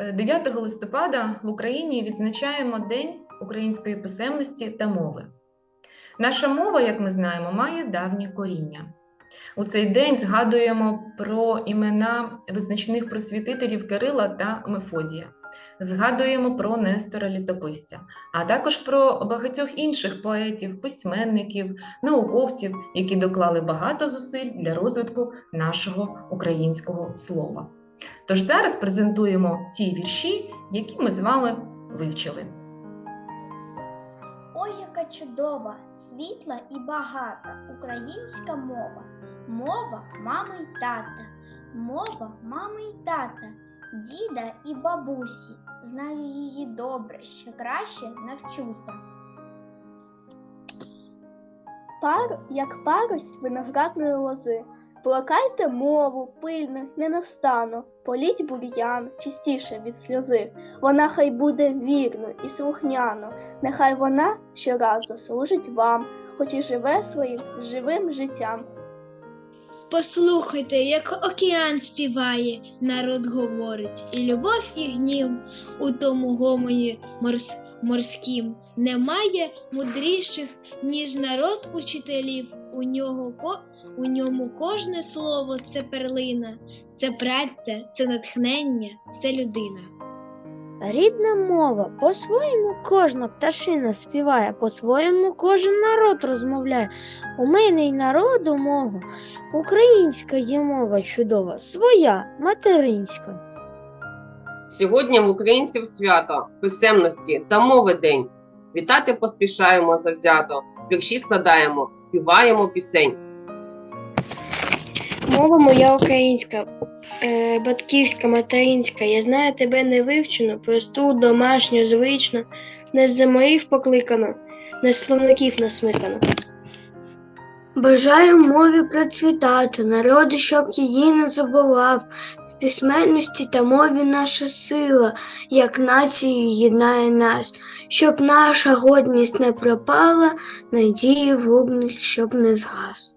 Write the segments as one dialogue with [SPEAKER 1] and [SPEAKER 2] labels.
[SPEAKER 1] 9 листопада в Україні відзначаємо День української писемності та мови. Наша мова, як ми знаємо, має давнє коріння. У цей день згадуємо про імена визначних просвітителів Кирила та Мефодія, згадуємо про Нестора Літописця, а також про багатьох інших поетів, письменників, науковців, які доклали багато зусиль для розвитку нашого українського слова. Тож зараз презентуємо ті вірші, які ми з вами вивчили.
[SPEAKER 2] Ой, яка чудова, світла і багата українська мова. Мова мами й тата, мова мами й тата, діда і бабусі. Знаю її добре, ще краще навчуся.
[SPEAKER 3] Пар, як парость виноградної лози. Плакайте мову, пильно, не настану, політь бур'ян чистіше від сльози. Вона хай буде вірно і слухняно, нехай вона щоразу служить вам, хоч і живе своїм живим життям.
[SPEAKER 4] Послухайте, як океан співає, народ говорить, і любов, і гнів у тому гомоні морс... морським. Немає мудріших, ніж народ учителів. У нього у ньому кожне слово це перлина, це праця, це натхнення, це людина.
[SPEAKER 5] Рідна мова, по-своєму кожна пташина співає, по-своєму кожен народ розмовляє. У мене й народу мого, українська є мова чудова, своя, материнська.
[SPEAKER 6] Сьогодні в українців свято писемності та мови день. Вітати поспішаємо завзято, вірші складаємо, співаємо пісень.
[SPEAKER 7] Мова моя українська, е, батьківська, материнська. Я знаю тебе не вивчену, просту, домашню, звичну, не з моїх покликано, не з словників насмикано.
[SPEAKER 8] Бажаю мові процвітати, народу, щоб її не забував. Письменності та мові наша сила, як націю єднає нас, щоб наша годність не пропала, надії вогник, щоб не згас.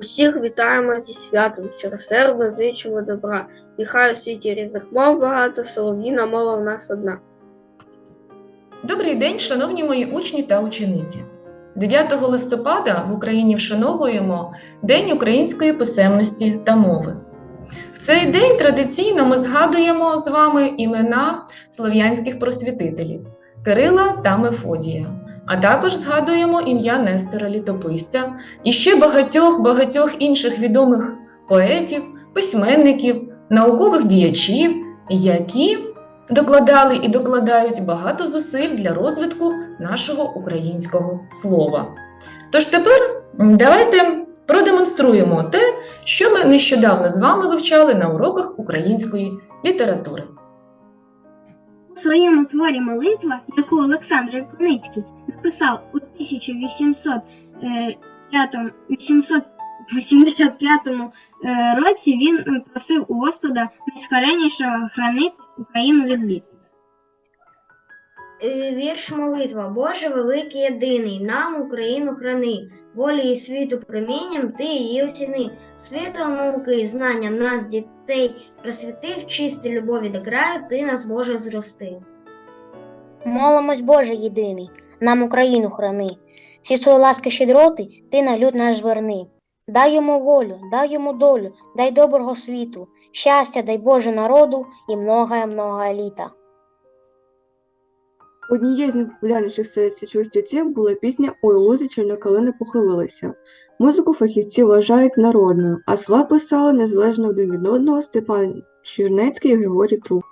[SPEAKER 9] Усіх вітаємо зі святом, щиросердно зичимо добра. Нехай у світі різних мов багато, солов'їна мова в нас одна.
[SPEAKER 1] Добрий день, шановні мої учні та учениці. 9 листопада в Україні вшановуємо День української писемності та мови. В цей день традиційно ми згадуємо з вами імена слов'янських просвітителів Кирила та Мефодія, а також згадуємо ім'я Нестора Літописця і ще багатьох багатьох інших відомих поетів, письменників, наукових діячів, які докладали і докладають багато зусиль для розвитку нашого українського слова. Тож тепер давайте продемонструємо те, що ми нещодавно з вами вивчали на уроках української літератури.
[SPEAKER 2] У своєму творі молитва, яку Олександр Куницький написав у 1885 е, році, він е, просив у Господа найскоренішого хранити Україну від бід.
[SPEAKER 10] Е, Вірш молитва Боже великий єдиний, нам Україну храни, волі і світу промінням ти її осіни, світом науки і знання нас, дітей, просвіти в чистій любові до краю, ти нас, Боже, зрости.
[SPEAKER 5] Молимось, Боже єдиний, нам Україну храни. Всі свої ласки щедроти, ти на люд наш зверни. Дай йому волю, дай йому долю, дай доброго світу, щастя дай Боже народу і многое-многое літа.
[SPEAKER 9] Однією з найпопулярніших серед січових була пісня Ой лузі чорнокалини похилилися. Музику фахівці вважають народною, а слова писали незалежно один від одного Степан Чернецький і Григорій Труп.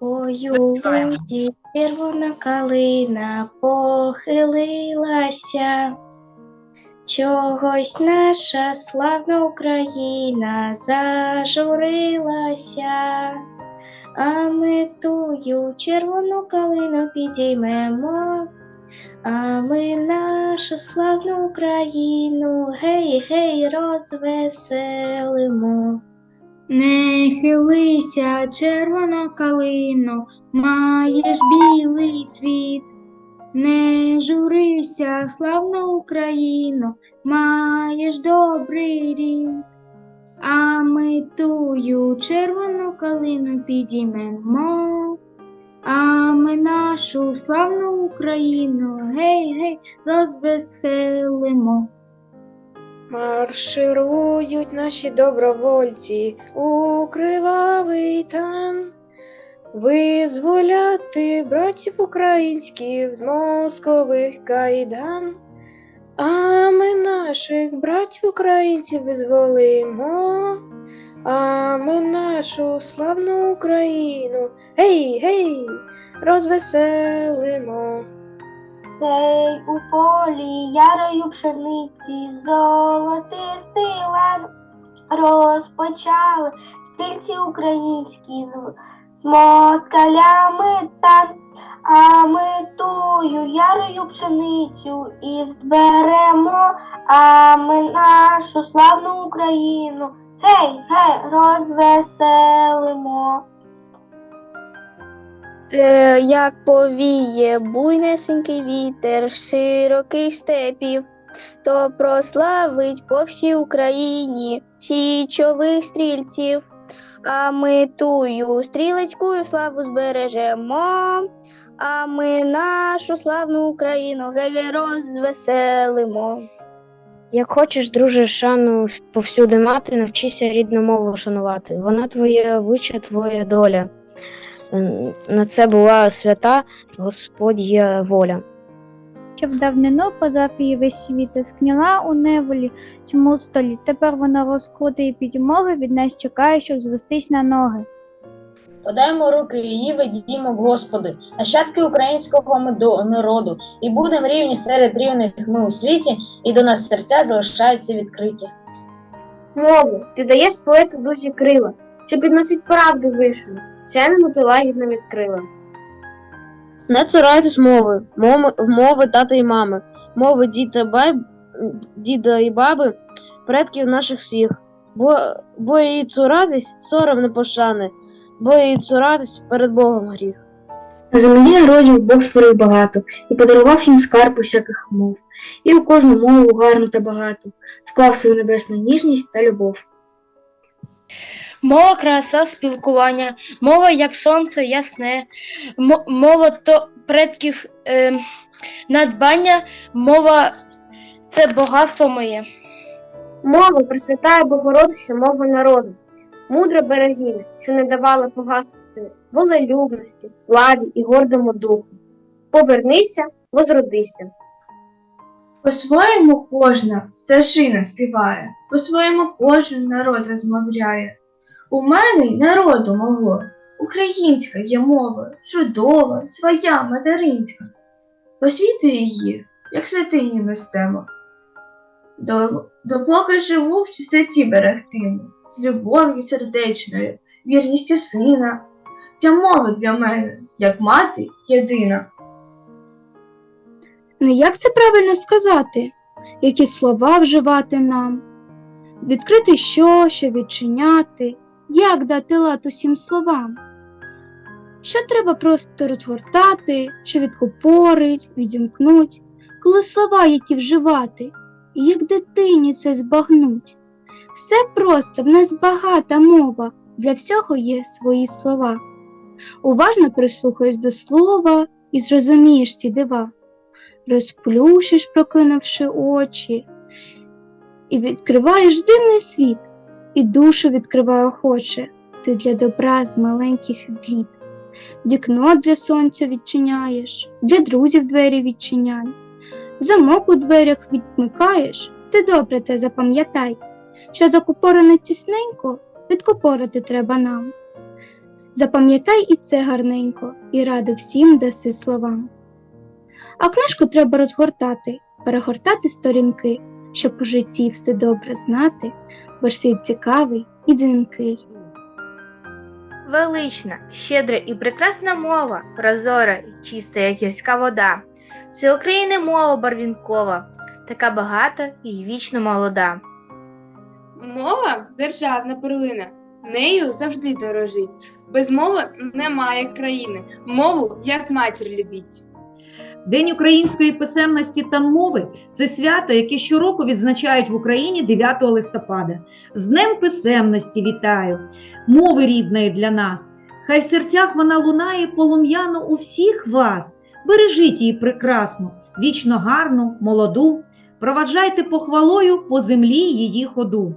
[SPEAKER 4] Ой, у лузі червона калина похилилася. Чогось наша славна Україна зажурилася, а ми тую червону калину підіймемо, а ми нашу славну Україну гей, гей, розвеселимо. Не хилися, червона калино, маєш білий цвіт. Не журися, славна Україно, маєш добрий рік.
[SPEAKER 8] Тую червону калину підіймемо. А ми нашу славну Україну гей, гей, розвеселимо. Марширують наші добровольці у кривавий тан. Визволяти братів українських з москових кайдан. А ми наших братів українців визволимо. А ми нашу славну Україну гей, гей, розвеселимо.
[SPEAKER 2] Гей у полі ярою пшениці, золотистий лан розпочали стрільці українські з, з москалями тан. А ми тую ярою пшеницю і зберемо, а ми нашу славну Україну гей, гей, розвеселимо.
[SPEAKER 3] Е, як повіє буйнесенький вітер широких степів, то прославить по всій Україні січових стрільців, а ми тую стрілецьку славу збережемо, а ми нашу славну Україну гей розвеселимо.
[SPEAKER 7] Як хочеш, друже, шану повсюди мати, навчися рідну мову шанувати. Вона твоя вича, твоя доля. На це була свята Господня воля.
[SPEAKER 11] що в давнину позав її весь світ скняла у неволі тьму столі. Тепер вона розкрути і підмоги від нас чекає, щоб звестись на ноги.
[SPEAKER 5] Подаємо руки її, ведімо, Господи, нащадки українського народу, і будемо рівні серед рівних ми у світі, і до нас серця залишаються відкриті.
[SPEAKER 7] Мову, ти даєш поету душі крила, що підносить правду вишну, цянину ти лагідно відкрила. Не цурайтесь мови, мови, мови тата і мами, мови діда, бай, діда і баби, предків наших всіх. Бо, бо її цуратись сором не пошани, бо її цуратись перед Богом гріх.
[SPEAKER 8] На землі народів Бог створив багато і подарував їм скарб усяких мов, і у кожну мову гарну та багату вклав свою небесну ніжність та любов.
[SPEAKER 5] Мова краса спілкування, мова як сонце ясне, мова то предків е, надбання, мова це багатство моє.
[SPEAKER 7] Мова пресвятає Богородище мова народу, мудра берегиня, що не давала погаснути волелюбності, славі і гордому духу. Повернися, возродися.
[SPEAKER 8] По-своєму кожна пташина співає, по-своєму кожен народ розмовляє. У мене й народу мого, українська є мова, чудова, своя материнська. Посвіти її, як святині нестемо. До, допоки живу в чистоті берегтиму, з любов'ю сердечною, вірністю сина. Ця мова для мене, як мати, єдина.
[SPEAKER 3] Ну як це правильно сказати? Які слова вживати нам? Відкрити що, що відчиняти, як дати лад усім словам? Що треба просто розгортати, що відкупорить, відімкнуть, коли слова, які вживати, і як дитині це збагнуть. Все просто, в нас багата мова, для всього є свої слова. Уважно прислухаєш до слова і зрозумієш ці дива розплющиш, прокинувши очі, і відкриваєш дивний світ, і душу відкриває охоче, ти для добра з маленьких плід. Вікно для сонця відчиняєш, для друзів двері відчиняй. Замок у дверях відмикаєш, ти добре це запам'ятай, що закупорене тісненько, відкупорити треба нам. Запам'ятай і це гарненько, і ради всім даси словам. А книжку треба розгортати, перегортати сторінки, щоб у житті все добре знати, бо ж світ цікавий і дзвінкий.
[SPEAKER 12] Велична, щедра і прекрасна мова, прозора і чиста, як яська вода. Це України мова барвінкова, така багата і вічно молода.
[SPEAKER 13] Мова державна перлина, нею завжди дорожить. Без мови немає країни. Мову як матір любіть.
[SPEAKER 14] День української писемності та мови це свято, яке щороку відзначають в Україні 9 листопада. З Днем писемності вітаю, мови рідної для нас. Хай в серцях вона лунає полум'яно у всіх вас. Бережіть її прекрасну, вічно гарну, молоду. Проваджайте похвалою по землі її ходу.